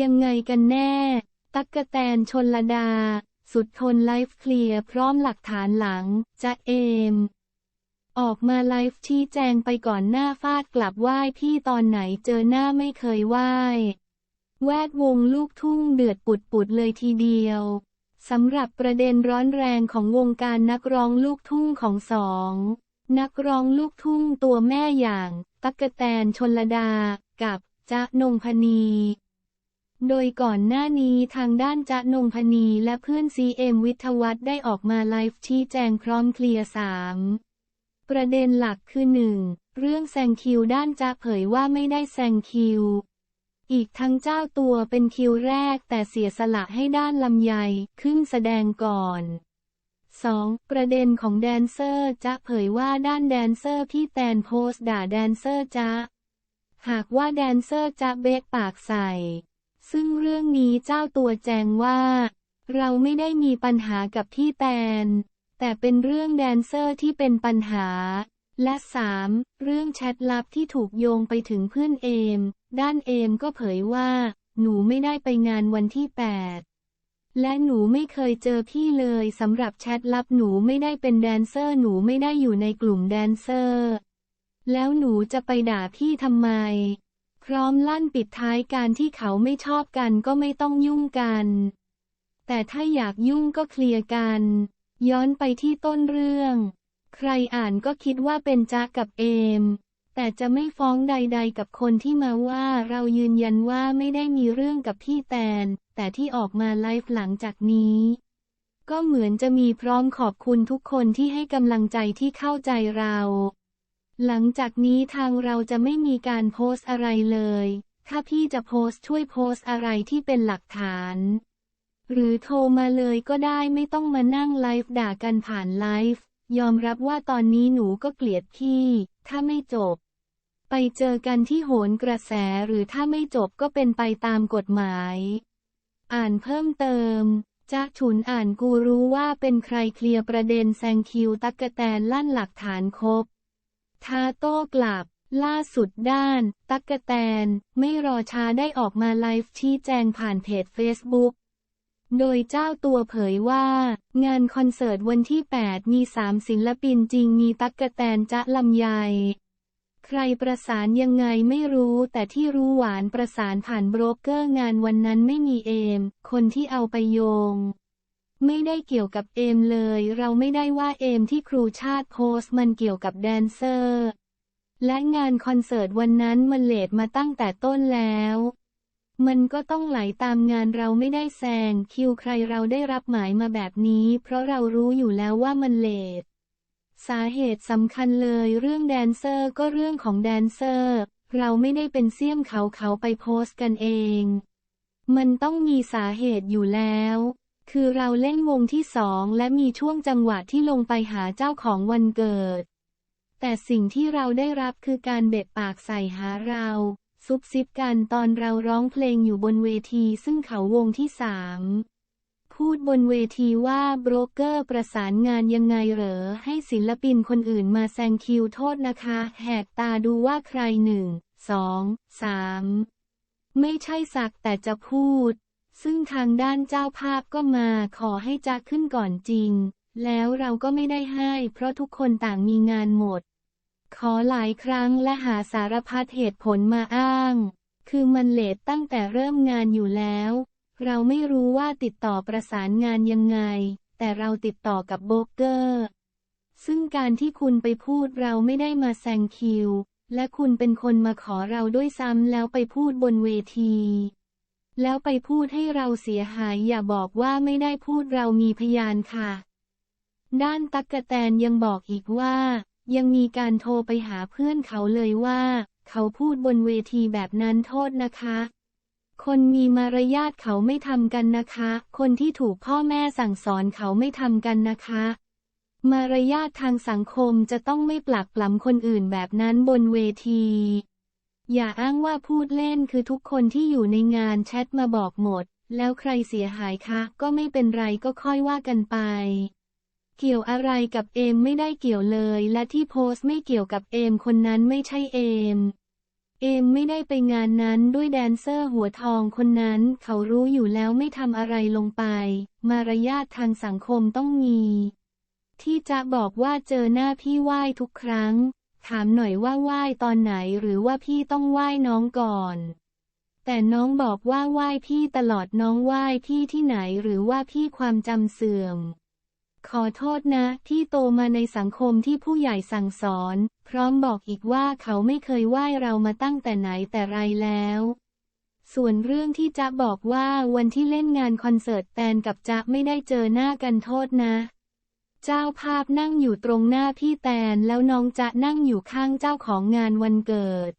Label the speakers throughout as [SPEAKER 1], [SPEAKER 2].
[SPEAKER 1] ยังไงกันแน่ ตักกะแตนชนลดา สุดทนไลฟ์เคลียร์พร้อมหลักฐานหลัง จะเอม ออกมาไลฟ์ชี้แจงไปก่อนหน้าฟาดกลับไหว้พี่ตอนไหนเจอหน้าไม่เคยไหว้ แวดวงลูกทุ่งเดือดปุดปุดเลยทีเดียว สำหรับประเด็นร้อนแรงของวงการนักร้องลูกทุ่งของสองนักร้องลูกทุ่งตัวแม่อย่าง ตั๊กกะแตนชนลดา กับจ๊ะนงพนี โดยก่อนหน้านี้ทางด้านจ๊ะนงพนีและเพื่อนซีเอ็มวิทวัฒได้ออกมาไลฟ์ชี้แจงพร้อมเคลียร์สามประเด็นหลักคือหนึ่งเรื่องแซงคิวด้านจ๊ะเผยว่าไม่ได้แซงคิว อีกทั้งเจ้าตัวเป็นคิวแรกแต่เสียสละให้ด้านลำไยขึ้นแสดงก่อน 2. ประเด็นของแดนเซอร์จะเผยว่าด้านแดนเซอร์พี่แตนโพสด่าแดนเซอร์จ๊ะหากว่าแดนเซอร์จะเบกปากใส่ ซึ่งเรื่องนี้เจ้าตัวแจ้งว่า เราไม่ได้มีปัญหากับพี่แตน แต่เป็นเรื่องแดนเซอร์ที่เป็นปัญหา และ 3. เรื่องแชทลับที่ถูกโยงไปถึงเพื่อนเอม ด้านเอมก็เผยว่า หนูไม่ได้ไปงานวันที่ 8 และหนูไม่เคยเจอพี่เลยสำหรับแชทลับหนูไม่ได้เป็นแดนเซอร์หนูไม่ได้อยู่ในกลุ่มแดนเซอร์ แล้วหนูจะไปด่าพี่ทำไม พร้อมลั่นปิดท้ายการที่เขาไม่ชอบกันก็ไม่ต้องยุ่งกัน แต่ถ้าอยากยุ่งก็เคลียร์กัน ย้อนไปที่ต้นเรื่อง ใครอ่านก็คิดว่าเป็นจ๊ะกับเอม แต่จะไม่ฟ้องใด ๆ กับคนที่มาว่าเรายืนยันว่าไม่ได้มีเรื่องกับพี่แตน แต่ที่ออกมาไลฟ์หลังจากนี้ ก็เหมือนจะมีพร้อมขอบคุณทุกคนที่ให้กำลังใจที่เข้าใจเรา หลังจากนี้ทางเราจะไม่มีการโพสต์อะไรเลย ถ้าพี่จะโพสต์ช่วยโพสต์อะไรที่เป็นหลักฐาน หรือโทรมาเลยก็ได้ไม่ต้องมานั่งไลฟ์ด่ากันผ่านไลฟ์ ยอมรับว่าตอนนี้หนูก็เกลียดพี่ ถ้าไม่จบ ไปเจอกันที่โหนกระแสหรือถ้าไม่จบก็เป็นไปตามกฎหมาย อ่านเพิ่มเติมจ๊ะฉุนอ่านกูรู้ว่าเป็นใครเคลียร์ประเด็นแซงคิวตักกะแตนลั่นหลักฐานครบ ทาโต้กลับ ล่าสุดด้าน ตักกะแตน ไม่รอช้าได้ออกมาไลฟ์ชี้แจงผ่านเพจเฟซบุ๊กโดยเจ้าตัวเผยว่า งานคอนเสิร์ตวันที่ 8 มี 3 ศิลปินจริงมีตักกะแตนจะลำไยใครประสานยังไงไม่รู้แต่ที่รู้หวานประสานผ่านโบรกเกอร์งานวันนั้นไม่มีเอม คนที่เอาไปโยง ไม่ได้เกี่ยวกับเอมเลย เราไม่ได้ว่าเอมที่ครูชาติโพสต์มันเกี่ยวกับแดนเซอร์ และงานคอนเสิร์ตวันนั้นมันเลทมาตั้งแต่ต้นแล้ว มันก็ต้องไหลตามงานเราไม่ได้แซงคิวใครเราได้รับหมายมาแบบนี้ เพราะเรารู้อยู่แล้วว่ามันเลทสาเหตุสำคัญเลยเรื่องแดนเซอร์ก็เรื่องของแดนเซอร์ เราไม่ได้เป็นเสี่ยมเขาเขาไปโพสต์กันเอง มันต้องมีสาเหตุอยู่แล้ว คือเราเล่นวงที่สองและมีช่วงจังหวะที่ลงไปหาเจ้าของวันเกิด แต่สิ่งที่เราได้รับคือการเบ็ดปากใส่หาเรา ซุบซิบกันตอนเราร้องเพลงอยู่บนเวทีซึ่งเขาวงที่สามพูดบนเวทีว่าโบรกเกอร์ประสานงานยังไงเหรอ ให้ศิลปินคนอื่นมาแซงคิวโทษนะคะ แหกตาดูว่าใครหนึ่งสองสามไม่ใช่สักแต่จะพูด ซึ่งทางด้านเจ้าภาพก็มาขอให้จะขึ้นก่อนจริง แล้วเราก็ไม่ได้ให้ เพราะทุกคนต่างมีงานหมด ขอหลายครั้งและหาสารพัดเหตุผลมาอ้าง คือมันเลทตั้งแต่เริ่มงานอยู่แล้ว เราไม่รู้ว่าติดต่อประสานงานยังไง แต่เราติดต่อกับโบรกเกอร์ ซึ่งการที่คุณไปพูดเราไม่ได้มาแซงคิว และคุณเป็นคนมาขอเราด้วยซ้ำแล้วไปพูดบนเวที แล้วไปพูดให้เราเสียหายอย่าบอกว่าไม่ได้พูดเรามีพยานค่ะ ด้านตั๊กกะแตนยังบอกอีกว่า ยังมีการโทรไปหาเพื่อนเขาเลยว่า เขาพูดบนเวทีแบบนั้นโทษนะคะ คนมีมารยาทเขาไม่ทำกันนะคะ คนที่ถูกพ่อแม่สั่งสอนเขาไม่ทำกันนะคะ มารยาททางสังคมจะต้องไม่ปลักปล้ำคนอื่นแบบนั้นบนเวที อย่าอ้างว่าพูดเล่นคือทุกคนที่อยู่ในงานแชทมาบอกหมด แล้วใครเสียหายคะ ก็ไม่เป็นไรก็ค่อยว่ากันไป เกี่ยวอะไรกับเอมไม่ได้เกี่ยวเลย และที่โพสต์ไม่เกี่ยวกับเอมคนนั้นไม่ใช่เอม เอมไม่ได้ไปงานนั้นด้วยแดนเซอร์หัวทองคนนั้น เขารู้อยู่แล้วไม่ทำอะไรลงไป มารยาททางสังคมต้องมี ที่จะบอกว่าเจอหน้าพี่ไหว้ทุกครั้ง ถามหน่อยว่าไหว้ตอนไหนหรือว่าพี่ต้องไหว้น้องก่อน แต่น้องบอกว่าไหว้พี่ตลอดน้องไหว้พี่ที่ไหนหรือว่าพี่ความจำเสื่อม ขอโทษนะ ที่โตมาในสังคมที่ผู้ใหญ่สั่งสอน พร้อมบอกอีกว่าเขาไม่เคยไหว้เรามาตั้งแต่ไหนแต่ไรแล้วส่วนเรื่องที่จ๊ะบอกว่าวันที่เล่นงานคอนเสิร์ตแตนกับจ๊ะไม่ได้เจอหน้ากันโทษนะ เจ้าภาพนั่งอยู่ตรงหน้าพี่แตนแล้วน้องจะนั่งอยู่ข้างเจ้าของงานวันเกิด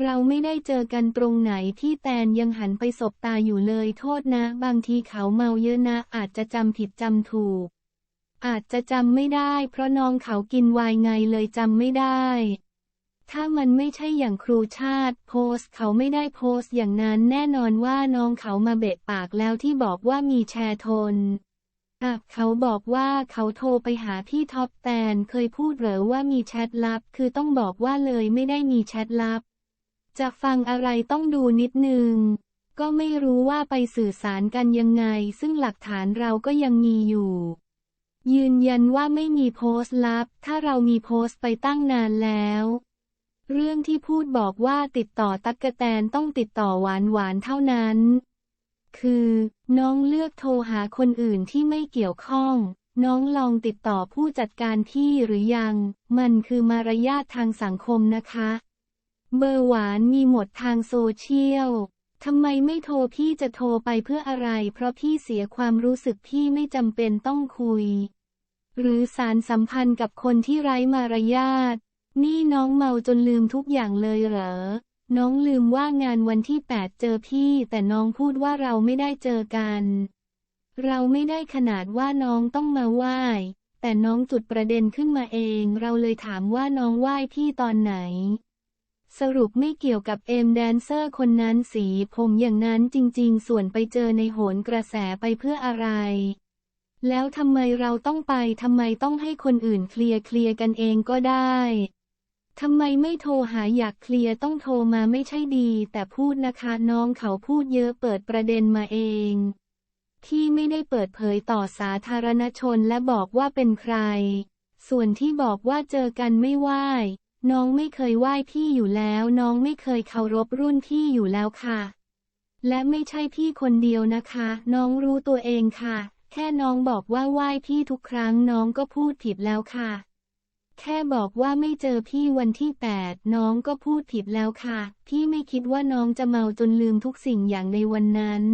[SPEAKER 1] เราไม่ได้เจอกันตรงไหนที่แตนยังหันไปสบตาอยู่เลยโทษนะ บางทีเขาเมาเยอะนะ อาจจะจำผิดจำถูก อาจจะจำไม่ได้ เพราะน้องเขากินไวน์ไงเลยจำไม่ได้ ถ้ามันไม่ใช่อย่างครูชาติ โพสเขาไม่ได้โพสอย่างนั้นแน่นอนว่าน้องเขามาเบะปากแล้วที่บอกว่ามีแชร์ทน อะเขาบอกว่าเขาโทรไปหาพี่ท็อปแตนเคยพูดเหรอว่ามีแชทลับ คือต้องบอกว่าเลยไม่ได้มีแชทลับ จะฟังอะไรต้องดูนิดนึง ก็ไม่รู้ว่าไปสื่อสารกันยังไง ซึ่งหลักฐานเราก็ยังมีอยู่ ยืนยันว่าไม่มีโพสต์ลับ ถ้าเรามีโพสต์ไปตั้งนานแล้วเรื่องที่พูดบอกว่าติดต่อตั๊กกะแตนต้องติดต่อหวานหวานเท่านั้น คือ น้องเลือกโทรหาคนอื่นที่ไม่เกี่ยวข้อง น้องลองติดต่อผู้จัดการพี่หรือยัง มันคือมารยาททางสังคมนะคะ เบอร์หวานมีหมดทางโซเชียลทำไมไม่โทรพี่จะโทรไปเพื่ออะไร เพราะพี่เสียความรู้สึกพี่ไม่จำเป็นต้องคุย หรือสารสัมพันธ์กับคนที่ไร้มารยาท นี่น้องเมาจนลืมทุกอย่างเลยเหรอ น้องลืมว่างานวันที่ 8 เจอพี่ แต่น้องพูดว่าเราไม่ได้เจอกัน เราไม่ได้ขนาดว่าน้องต้องมาไหว้ แต่น้องจุดประเด็นขึ้นมาเอง เราเลยถามว่าน้องไหว้พี่ตอนไหน สรุปไม่เกี่ยวกับเอมแดนเซอร์คนนั้นสีผมอย่างนั้นจริงๆ ส่วนไปเจอในโหนกระแสไปเพื่ออะไร แล้วทำไมเราต้องไปทำไมต้องให้คนอื่นเคลียร์เคลียร์กันเองก็ได้ ทำไมไม่โทรหาอยากเคลียร์ต้องโทรมาไม่ใช่ดี แต่พูดนะคะน้องเขาพูดเยอะเปิดประเด็นมาเอง ที่ไม่ได้เปิดเผยต่อสาธารณชนและบอกว่าเป็นใคร ส่วนที่บอกว่าเจอกันไม่ไหว้น้องไม่เคยไหว้พี่อยู่แล้ว น้องไม่เคยเคารพรุ่นพี่อยู่แล้วค่ะ และไม่ใช่พี่คนเดียวนะคะ น้องรู้ตัวเองค่ะ แค่น้องบอกว่าไหว้พี่ทุกครั้งน้องก็พูดผิดแล้วค่ะ แค่บอกว่าไม่เจอพี่วันที่ 8 น้องก็พูดผิดแล้วค่ะ พี่ไม่คิดว่าน้องจะเมาจนลืมทุกสิ่งอย่างในวันนั้น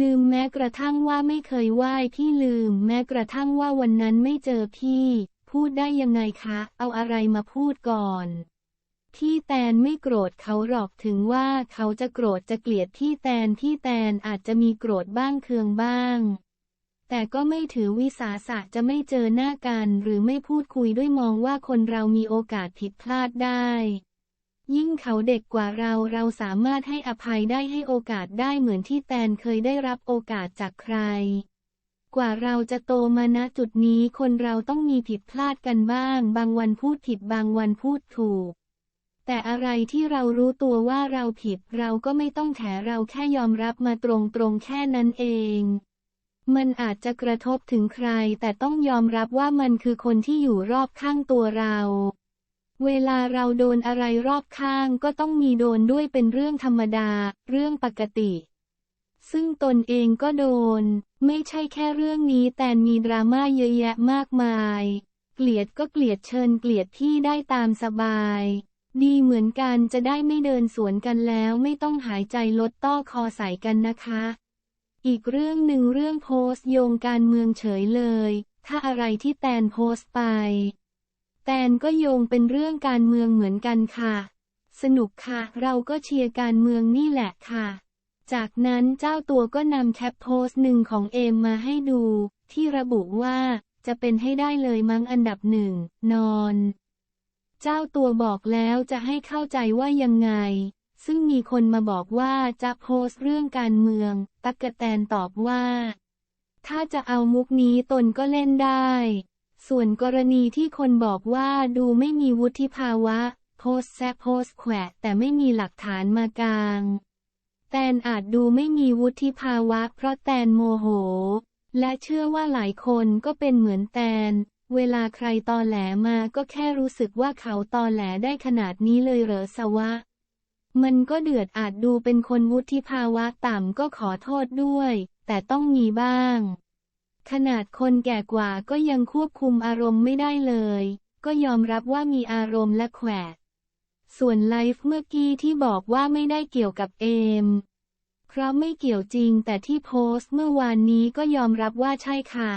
[SPEAKER 1] ลืมแม้กระทั่งว่าไม่เคยไหว้พี่ลืม แม้กระทั่งว่าวันนั้นไม่เจอพี่ พูดได้ยังไงคะ เอาอะไรมาพูดก่อน พี่แตนไม่โกรธเขาหรอกถึงว่าเขาจะโกรธจะเกลียดพี่แตนพี่แตนอาจจะมีโกรธบ้างเคืองบ้าง แต่ก็ไม่ถือวิสาสะจะไม่เจอหน้ากันหรือไม่พูดคุยด้วยมองว่าคนเรามีโอกาสผิดพลาดได้ ยิ่งเขาเด็กกว่าเราเราสามารถให้อภัยได้ให้โอกาสได้เหมือนที่แตนเคยได้รับโอกาสจากใคร กว่าเราจะโตมาณจุดนี้คนเราต้องมีผิดพลาดกันบ้าง บางวันพูดผิดบางวันพูดถูก แต่อะไรที่เรารู้ตัวว่าเราผิดเราก็ไม่ต้องแถเราแค่ยอมรับมาตรงๆแค่นั้นเอง มันอาจจะกระทบถึงใคร แต่ต้องยอมรับว่ามันคือคนที่อยู่รอบข้างตัวเรา เวลาเราโดนอะไรรอบข้างก็ต้องมีโดนด้วยเป็นเรื่องธรรมดา เรื่องปกติ ซึ่งตนเองก็โดน ไม่ใช่แค่เรื่องนี้แต่มีดราม่าเยอะแยะมากมาย เกลียดก็เกลียดเชิญเกลียดพี่ได้ตามสบายดีเหมือนกันจะได้ไม่เดินสวนกันแล้วไม่ต้องหายใจลดต้อคอใส่กันนะคะ อีกเรื่องหนึ่งเรื่องโพสต์โยงการเมืองเฉยเลย ถ้าอะไรที่แตนโพสต์ไป แตนก็โยงเป็นเรื่องการเมืองเหมือนกันค่ะ สนุกค่ะ เราก็เชียร์การเมืองนี่แหละค่ะ จากนั้นเจ้าตัวก็นำแคปโพสต์หนึ่งของเอมมาให้ดู ที่ระบุว่าจะเป็นให้ได้เลยมั้งอันดับหนึ่งนอน เจ้าตัวบอกแล้วจะให้เข้าใจว่ายังไง ซึ่งมีคนมาบอกว่าจะโพสเรื่องการเมือง ตั๊กกะแตนตอบว่า ถ้าจะเอามุกนี้ตนก็เล่นได้ ส่วนกรณีที่คนบอกว่าดูไม่มีวุฒิภาวะ โพสแซะโพสแขวะแต่ไม่มีหลักฐานมากาง แตนอาจดูไม่มีวุฒิภาวะ เพราะแตนโมโห และเชื่อว่าหลายคนก็เป็นเหมือนแตนเวลาใครตอแหลมาก็แค่รู้สึกว่าเขาตอแหลได้ขนาดนี้เลยเหรอสวะ มันก็เดือดอาจดูเป็นคนวุฒิภาวะต่ำก็ขอโทษด้วย แต่ต้องมีบ้าง ขนาดคนแก่กว่าก็ยังควบคุมอารมณ์ไม่ได้เลย ก็ยอมรับว่ามีอารมณ์และแขวะส่วนไลฟ์เมื่อกี้ที่บอกว่าไม่ได้เกี่ยวกับเอม เพราะไม่เกี่ยวจริงแต่ที่โพสต์เมื่อวานนี้ก็ยอมรับว่าใช่ค่ะ